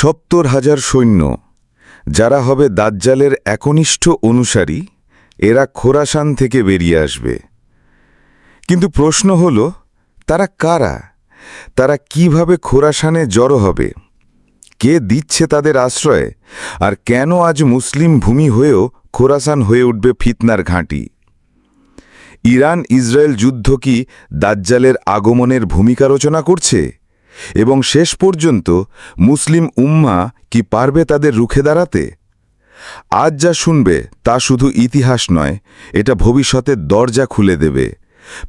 সত্তর হাজার সৈন্য। যারা হবে দাজ্জালের একনিষ্ঠ অনুসারী, এরা খোরাসান থেকে বেরিয়ে আসবে। কিন্তু প্রশ্ন হল, তারা কারা? তারা কীভাবে খোরাসানে জড়ো হবে? কে দিচ্ছে তাদের আশ্রয়? আর কেন আজ মুসলিম ভূমি হয়েও খোরাসান হয়ে উঠবে ফিতনার ঘাঁটি? ইরান ইসরায়েল যুদ্ধ কি দাজ্জালের আগমনের ভূমিকা রচনা করছে? এবং শেষ পর্যন্ত মুসলিম উম্মা কি পারবে তাদের রুখে দাঁড়াতে? আজ যা শুনবে তা শুধু ইতিহাস নয়, এটা ভবিষ্যতের দরজা খুলে দেবে।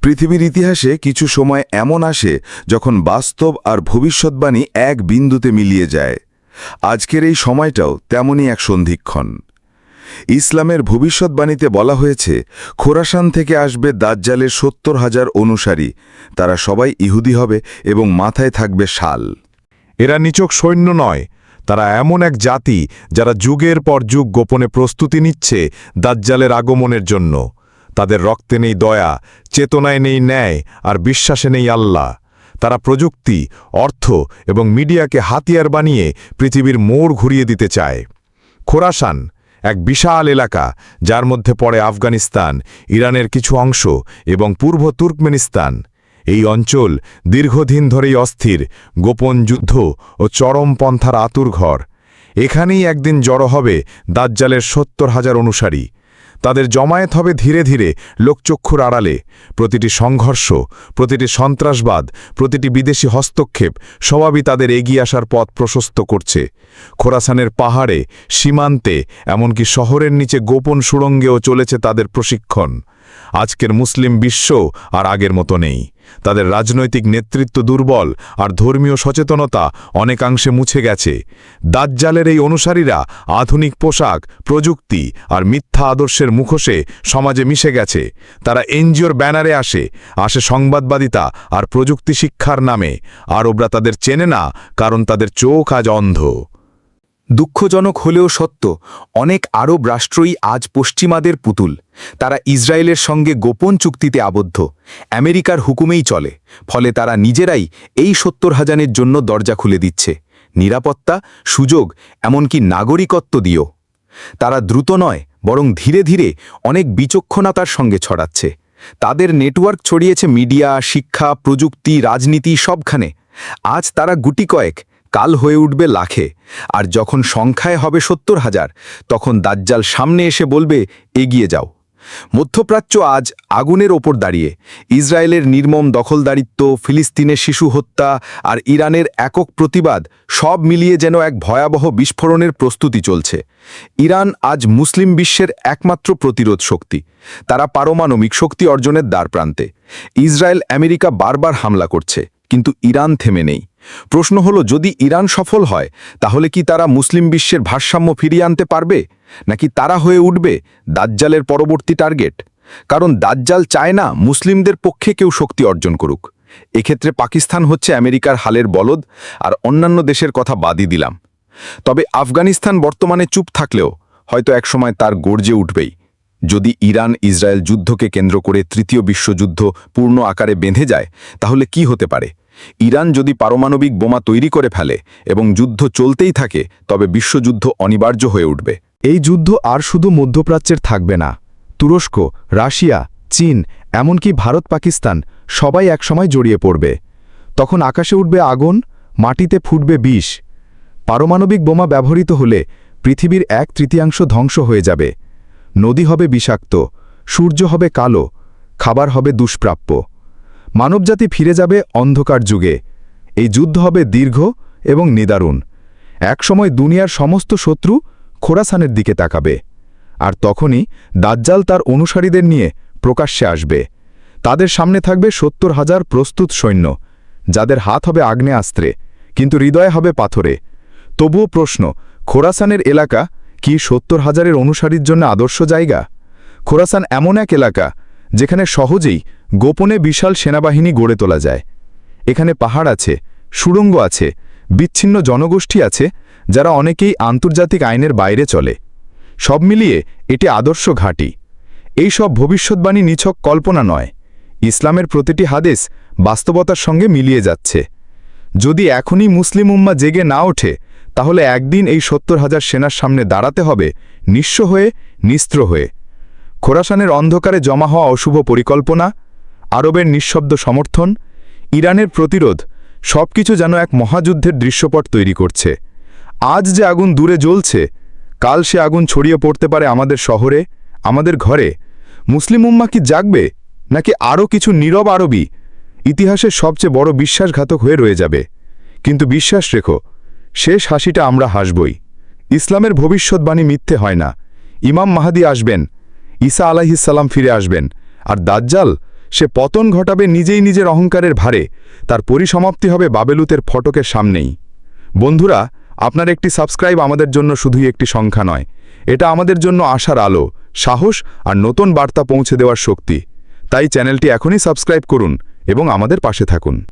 পৃথিবীর ইতিহাসে কিছু সময় এমন আসে যখন বাস্তব আর ভবিষ্যৎবাণী এক বিন্দুতে মিলিয়ে যায়। আজকের এই সময়টাও তেমনই এক সন্ধিক্ষণ। ইসলামের ভবিষ্যৎবাণীতে বলা হয়েছে, খোরাসান থেকে আসবে দাজ্জালের সত্তর হাজার অনুসারী। তারা সবাই ইহুদি হবে এবং মাথায় থাকবে শাল। এরা নিচক সৈন্য নয়, তারা এমন এক জাতি যারা যুগের পর যুগ গোপনে প্রস্তুতি নিচ্ছে দাজ্জালের আগমনের জন্য। তাদের রক্তে নেই দয়া, চেতনায় নেই ন্যায় আর বিশ্বাসে নেই আল্লাহ। তারা প্রযুক্তি, অর্থ এবং মিডিয়াকে হাতিয়ার বানিয়ে পৃথিবীর মোড় ঘুরিয়ে দিতে চায়। খোরাসান এক বিশাল এলাকা, যার মধ্যে পড়ে আফগানিস্তান, ইরানের কিছু অংশ এবং পূর্ব তুর্কমেনিস্তান। এই অঞ্চল দীর্ঘদিন ধরেই অস্থির, গোপন যুদ্ধ ও চরমপন্থার আতুরঘর এখানেই একদিন জড়ো হবে দাজ্জালের সত্তর হাজার অনুসারী। তাদের জমায়েত হবে ধীরে ধীরে লোকচক্ষুর আড়ালে। প্রতিটি সংঘর্ষ, প্রতিটি সন্ত্রাসবাদ, প্রতিটি বিদেশি হস্তক্ষেপ সবাবই তাদের এগিয়ে আসার পথ প্রশস্ত করছে। খোরাসানের পাহাড়ে, সীমান্তে, এমনকি শহরের নিচে গোপন সুড়ঙ্গেও চলেছে তাদের প্রশিক্ষণ। আজকের মুসলিম বিশ্ব আর আগের মতো নেই। তাদের রাজনৈতিক নেতৃত্ব দুর্বল আর ধর্মীয় সচেতনতা অনেকাংশে মুছে গেছে। দাজ্জালের এই অনুসারীরা আধুনিক পোশাক, প্রযুক্তি আর মিথ্যা আদর্শের মুখোশে সমাজে মিশে গেছে। তারা এনজিওর ব্যানারে আসে আসে সংবাদবাদিতা আর প্রযুক্তি শিক্ষার নামে। আরবরা তাদের চেনে না, কারণ তাদের চোখ আজ অন্ধ। দুঃখজনক হলেও সত্য, অনেক আরব রাষ্ট্রই আজ পশ্চিমাদের পুতুল। তারা ইসরায়েলের সঙ্গে গোপন চুক্তিতে আবদ্ধ। আমেরিকার হুকুমেই চলে, ফলে তারা নিজেরাই এই সত্তর হাজানের জন্য দরজা খুলে দিচ্ছে। নিরাপত্তা, সুযোগ, এমনকি নাগরিকত্ব দিও তারা দ্রুত নয়, বরং ধীরে ধীরে অনেক বিচক্ষণতার সঙ্গে ছড়াচ্ছে। তাদের নেটওয়ার্ক ছড়িয়েছে মিডিয়া, শিক্ষা, প্রযুক্তি, রাজনীতি সবখানে। আজ তারা গুটি কয়েক কাল হয়ে উঠবে লাখে, আর যখন সংখ্যায় হবে সত্তর হাজার, তখন দাজ্জাল সামনে এসে বলবে, এগিয়ে যাও। মধ্যপ্রাচ্য আজ আগুনের ওপর দাঁড়িয়ে, ইসরায়েলের নির্মম দখলদারিত্ব, ফিলিস্তিনের শিশু হত্যা আর ইরানের একক প্রতিবাদ সব মিলিয়ে যেন এক ভয়াবহ বিস্ফোরণের প্রস্তুতি চলছে। ইরান আজ মুসলিম বিশ্বের একমাত্র প্রতিরোধ শক্তি, তারা পারমাণবিক শক্তি অর্জনের দ্বারপ্রান্তে। ইসরায়েল আমেরিকা বারবার হামলা করছে, কিন্তু ইরান থেমে নেই। প্রশ্ন হল, যদি ইরান সফল হয়, তাহলে কি তারা মুসলিম বিশ্বের ভারসাম্য ফিরিয়ে আনতে পারবে? নাকি তারা হয়ে উঠবে দাজ্জালের পরবর্তী টার্গেট? কারণ দাজ্জাল চায় না মুসলিমদের পক্ষে কেউ শক্তি অর্জন করুক। এক্ষেত্রে পাকিস্তান হচ্ছে আমেরিকার হালের বলদ আর অন্যান্য দেশের কথা বাদই দিলাম। তবে আফগানিস্তান বর্তমানে চুপ থাকলেও হয়তো একসময় তার গর্জে উঠবেই। যদি ইরান ইসরায়েল যুদ্ধকে কেন্দ্র করে তৃতীয় বিশ্বযুদ্ধ পূর্ণ আকারে বেঁধে যায়, তাহলে কি হতে পারে? ইরান যদি পারমাণবিক বোমা তৈরি করে ফেলে এবং যুদ্ধ চলতেই থাকে, তবে বিশ্বযুদ্ধ অনিবার্য হয়ে উঠবে। এই যুদ্ধ আর শুধু মধ্যপ্রাচ্যের থাকবে না। তুরস্ক, রাশিয়া, চীন, এমনকি ভারত, পাকিস্তান সবাই একসময় জড়িয়ে পড়বে। তখন আকাশে উঠবে আগুন, মাটিতে ফুটবে বিষ। পারমাণবিক বোমা ব্যবহৃত হলে পৃথিবীর এক তৃতীয়াংশ ধ্বংস হয়ে যাবে। নদী হবে বিষাক্ত, সূর্য হবে কালো, খাবার হবে দুষ্প্রাপ্য। মানবজাতি ফিরে যাবে অন্ধকার যুগে। এই যুদ্ধ হবে দীর্ঘ এবং নিদারুণ। একসময় দুনিয়ার সমস্ত শত্রু খোরাসানের দিকে তাকাবে। আর তখনই দাজ্জাল তার অনুসারীদের নিয়ে প্রকাশ্যে আসবে। তাদের সামনে থাকবে সত্তর হাজার প্রস্তুত সৈন্য, যাদের হাত হবে আগ্নেয়াস্ত্রে কিন্তু হৃদয় হবে পাথরে। তবুও প্রশ্ন, খোরাসানের এলাকা কি সত্তর হাজারের অনুসারীর জন্য আদর্শ জায়গা? খোরাসান এমন এক এলাকা যেখানে সহজেই গোপনে বিশাল সেনাবাহিনী গড়ে তোলা যায়। এখানে পাহাড় আছে, সুড়ঙ্গ আছে, বিচ্ছিন্ন জনগোষ্ঠী আছে, যারা অনেকেই আন্তর্জাতিক আইনের বাইরে চলে। সব মিলিয়ে এটি আদর্শ ঘাঁটি। এই সব ভবিষ্যৎবাণী নিছক কল্পনা নয়, ইসলামের প্রতিটি হাদেশ বাস্তবতার সঙ্গে মিলিয়ে যাচ্ছে। যদি এখনই মুসলিম উম্মা জেগে না ওঠে, তাহলে একদিন এই সত্তর হাজার সেনার সামনে দাঁড়াতে হবে নিঃস্ব হয়ে, নিস্ত্র হয়ে। খোরাসানের অন্ধকারে জমা হওয়া অশুভ পরিকল্পনা, আরবের নিঃশব্দ সমর্থন, ইরানের প্রতিরোধ, সবকিছু যেন এক মহাযুদ্ধের দৃশ্যপট তৈরি করছে। আজ যে আগুন দূরে জ্বলছে, কাল সে আগুন ছড়িয়ে পড়তে পারে আমাদের শহরে, আমাদের ঘরে। মুসলিম উম্মা কি জাগবে, নাকি আরও কিছু নীরব আরবি? ইতিহাসের সবচেয়ে বড় বিশ্বাসঘাতক হয়ে রয়ে যাবে। কিন্তু বিশ্বাস রেখো, শেষ হাসিটা আমরা হাসবই। ইসলামের ভবিষ্যৎবাণী মিথ্যে হয় না। ইমাম মাহাদি আসবেন ঈসা আলাহিসাল্লাম ফিরে আসবেন। আর দাজ্জাল, সে পতন ঘটাবে নিজেই নিজের অহংকারের ভারে। তার পরিসমাপ্তি হবে বাবেলুতের ফটকের সামনেই। বন্ধুরা, আপনার একটি সাবস্ক্রাইব আমাদের জন্য শুধুই একটি সংখ্যা নয়। এটা আমাদের জন্য আশার আলো, সাহস আর নতুন বার্তা পৌঁছে দেওয়ার শক্তি। তাই চ্যানেলটি এখনই সাবস্ক্রাইব করুন এবং আমাদের পাশে থাকুন।